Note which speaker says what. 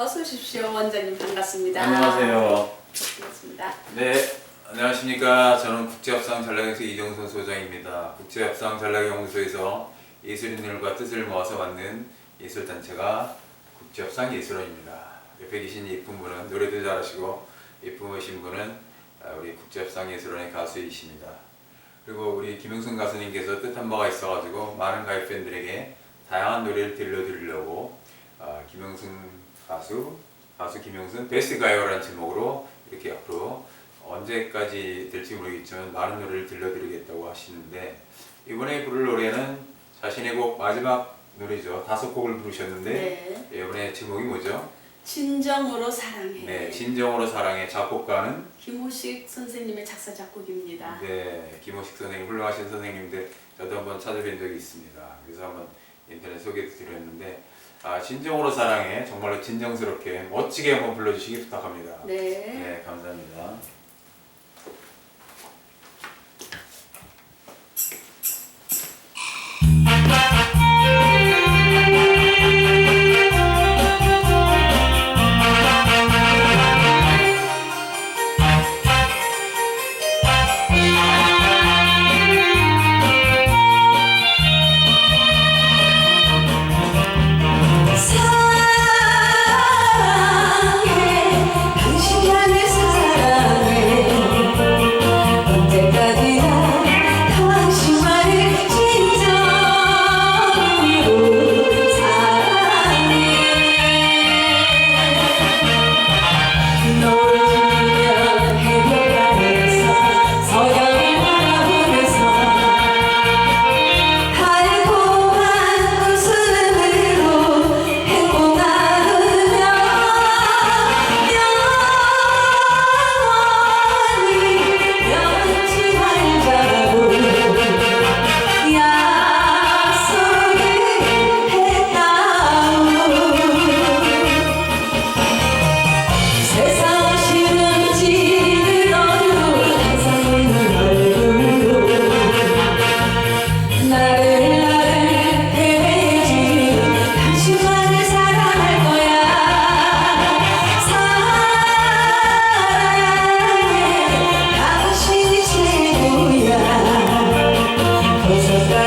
Speaker 1: 어서 오십시오 원장님 반갑습니다.
Speaker 2: 안녕하세요.
Speaker 1: 반갑습니다.
Speaker 2: 네, 안녕하십니까. 저는 국제협상 전략연수 이정선 소장입니다. 국제협상 전략연구소에서 예술인들과 뜻을 모아서 만든 예술단체가 국제협상 예술원입니다. 옆에 계신 예쁜 분은 노래도 잘하시고 예쁘신 분은 아, 우리 국제협상 예술원의 가수이십니다. 그리고 우리 김영순 가수님께서 뜻한 바가 있어가지고 많은 가요팬들에게 다양한 노래를 들려드리려고 아, 김영순 가수, 가수 김영순 베스트 가요라는 제목으로 이렇게 앞으로 언제까지 될지 모르겠지만 많은 노래를 들려드리겠다고 하시는데 이번에 부를 노래는 자신의 곡 마지막 노래죠. 다섯 곡을 부르셨는데
Speaker 1: 네.
Speaker 2: 이번에 제목이 뭐죠?
Speaker 1: 진정으로 사랑해.
Speaker 2: 네, 진정으로 사랑해 작곡가는
Speaker 1: 김호식 선생님의 작사 작곡입니다.
Speaker 2: 네, 김호식 선생님 훌륭하신 선생님인데 저도 한번 찾아뵌 적이 있습니다. 그래서 한번 인터넷 소개도 드렸는데 아, 진정으로 사랑해 정말로 진정스럽게 멋지게 한번 불러주시기 부탁합니다.
Speaker 1: 네.
Speaker 2: 네, 감사합니다. Gracias.